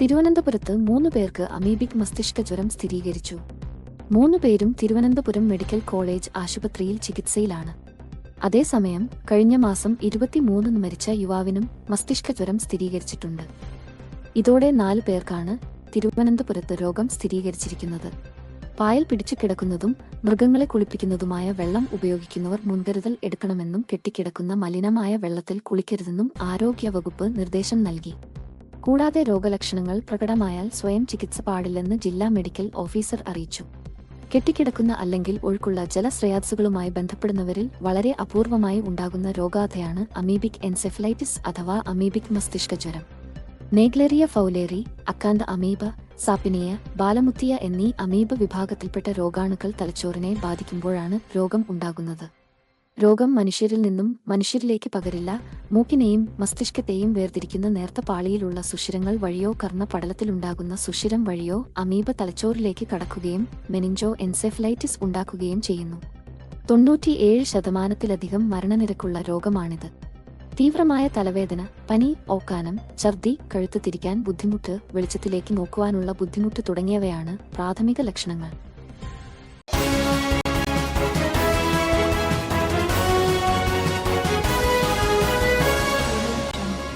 തിരുവനന്തപുരത്ത് മൂന്ന് പേർക്ക് അമീബിക് മസ്തിഷ്ക ജ്വരം സ്ഥിരീകരിച്ചു. മൂന്ന് പേരും തിരുവനന്തപുരം മെഡിക്കൽ കോളേജ് ആശുപത്രിയിൽ ചികിത്സയിലാണ്. അതേസമയം കഴിഞ്ഞ മാസം ഇരുപത്തിമൂന്നിന് മരിച്ച യുവാവിനും മസ്തിഷ്ക ജ്വരം സ്ഥിരീകരിച്ചിട്ടുണ്ട്. ഇതോടെ നാല് പേർക്കാണ് തിരുവനന്തപുരത്ത് രോഗം സ്ഥിരീകരിച്ചിരിക്കുന്നത്. പായൽ പിടിച്ചു കിടക്കുന്നതും മൃഗങ്ങളെ കുളിപ്പിക്കുന്നതുമായ വെള്ളം ഉപയോഗിക്കുന്നവർ മുൻകരുതൽ എടുക്കണമെന്നും കെട്ടിക്കിടക്കുന്ന മലിനമായ വെള്ളത്തിൽ കുളിക്കരുതെന്നും ആരോഗ്യവകുപ്പ് നിർദ്ദേശം നൽകി. കൂടാതെ രോഗലക്ഷണങ്ങൾ പ്രകടമായാൽ സ്വയം ചികിത്സ പാടില്ലെന്ന് ജില്ലാ മെഡിക്കൽ ഓഫീസർ അറിയിച്ചു. കെട്ടിക്കിടക്കുന്ന അല്ലെങ്കിൽ ഒഴുക്കുള്ള ജലശ്രേയാസുകളുമായി ബന്ധപ്പെടുന്നവരിൽ വളരെ അപൂർവമായി ഉണ്ടാകുന്ന രോഗാധയാണ് അമീബിക് എൻസെഫലൈറ്റിസ് അഥവാ അമീബിക് മസ്തിഷ്ക ജ്വരം. Naegleria fowleri Acanthamoeba Sappinia Balamuthia എന്നീ അമീബ വിഭാഗത്തിൽപ്പെട്ട രോഗാണുക്കൾ തലച്ചോറിനെ ബാധിക്കുമ്പോഴാണ് രോഗം ഉണ്ടാകുന്നത്. രോഗം മനുഷ്യരിൽ നിന്നും മനുഷ്യരിലേക്ക് പകരില്ല. മൂക്കിനെയും മസ്തിഷ്കത്തെയും വേർതിരിക്കുന്ന നേർത്ത പാളിയിലുള്ള സുഷിരങ്ങൾ വഴിയോ കർണപടലത്തിലുണ്ടാകുന്ന സുഷിരം വഴിയോ അമീബ തലച്ചോറിലേക്ക് കടക്കുകയും മെനിഞ്ചോ എൻസെഫലൈറ്റിസ് ഉണ്ടാക്കുകയും ചെയ്യുന്നു. തൊണ്ണൂറ്റിയേഴ് ശതമാനത്തിലധികം മരണനിരക്കുള്ള രോഗമാണിത്. തീവ്രമായ തലവേദന പനി ഓക്കാനം ഛർദി കഴുത്ത് തിരിക്കാൻ ബുദ്ധിമുട്ട് വെളിച്ചത്തിലേക്ക് നോക്കുവാനുള്ള ബുദ്ധിമുട്ട് തുടങ്ങിയവയാണ് പ്രാഥമിക ലക്ഷണങ്ങൾ.